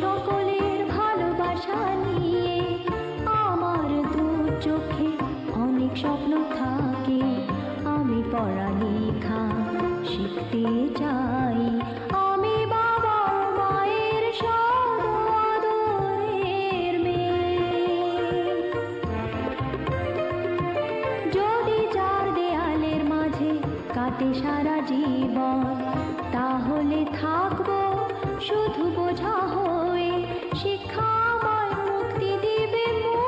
সকলের ভালোবাসা নিয়ে আমার দু চোখে অনেক স্বপ্ন থাকে। আমি পড়ালেখা শিখতে চাই। আমি বাবা মায়ের সদরের মেয়ে। যদি চার দেয়ালের মাঝে কাটে সারা জীবন, তাহলে থাকব শুধু বোঝা